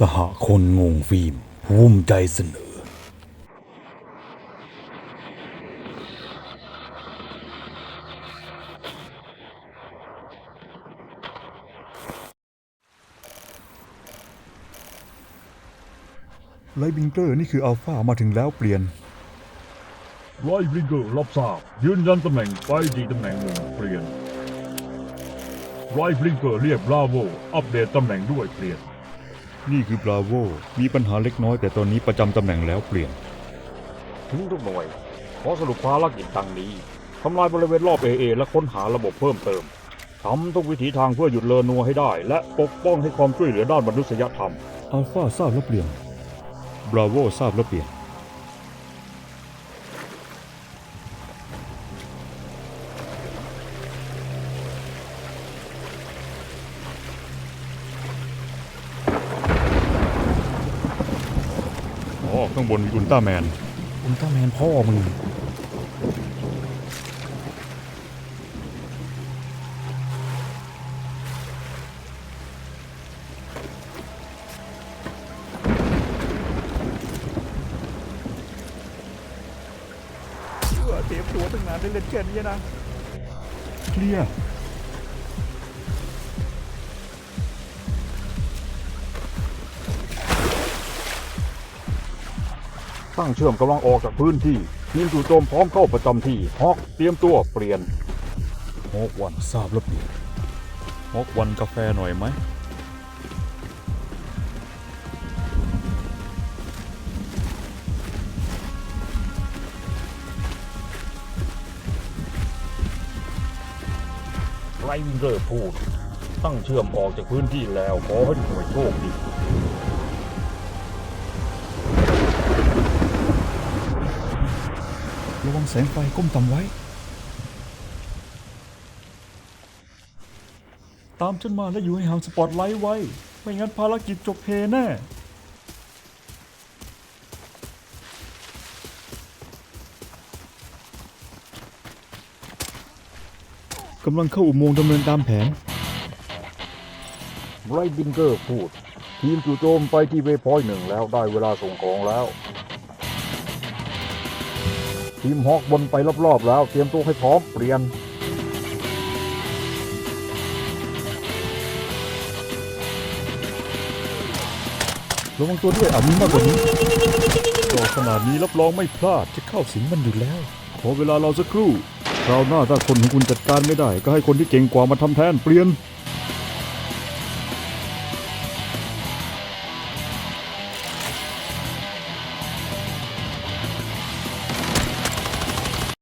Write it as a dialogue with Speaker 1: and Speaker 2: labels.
Speaker 1: สหคนงงฟิล์มภูมิใจเสนอ ไลบิงเกอร์นี่คืออัลฟามาถึงแล้วเปลี่ยน
Speaker 2: ไรบริงเกอร์รับทราบยืนยันตำแหน่งไปดีตำแหน่งหนึ่งเปลี่ยนไรบริงเกอร์เรียกบราโวอัปเดตตำแหน่งด้วยเปลี่ยน
Speaker 1: นี่คือบราโวมีปัญหาเล็กน้อยแต่ตอนนี้ประจำตำแหน่งแล้วเปลี่ยน
Speaker 2: ถึงทุกหน่วย ขอสรุปภารกิจดังนี้ทำลายบริเวณรอบเอเอและค้นหาระบบเพิ่มเติมทำทุกวิถีทางเพื่อหยุดเลอนัวให้ได้ และปกป้องให้ความช่วยเหลือด้านมนุษยธรรม
Speaker 1: อัลฟาทราบแล้วเปลี่ยนบราโวทราบแล้วเปลี่ยน อ๋อข้างบนมีอุลตร้าแมน อุลตร้าแมนพ่อมึงเชื่อเตรียมตัวตั้งนานได้เล่นแค่นี้นะ เคลียร์
Speaker 2: ตั้งเชื่อมกำลังออกจากพื้นที่ทีมจู่โจมพร้อมเข้าประจำที่ฮอกเตรียมตัวเปลี่ยน
Speaker 1: ฮอกวันทราบแล้วเปลี่ยนฮอกวันกาแฟหน่อยไหม
Speaker 2: ไรวิงเกอร์พูด ตั้งเชื่อมออกจากพื้นที่แล้วขอให้หน่วยโชคดี
Speaker 1: ระ วังแสงไฟก้มต่ำไว้ ตามฉันมาและอยู่ให้ห่างสปอตไลท์ไว้ ไม่งั้นภารกิจจบเพแน่ กำลังเข้าอุโมงค์ดำเนินตามแผน
Speaker 2: ไรบิงเกอร์พูด ทีมจู่โจมไปที่เวพอยต์หนึ่งแล้วได้เวลาส่งของแล้ว ทีมฮอกบนไปรอบๆแล้ว เตรียมตัวให้พร้อมเปลี่ยน
Speaker 1: ระวังตัวด้วยอาจมีมากกว่านี้ก็ขนาดนี้รับรองไม่พลาดจะเข้าสิงมันอยู่แล้ว ขอเวลาเราสักครู่คราวหน้าถ้าคนของคุณจัดการไม่ได้ ก็ให้คนที่เก่งกว่ามาทำแทนเปลี่ยน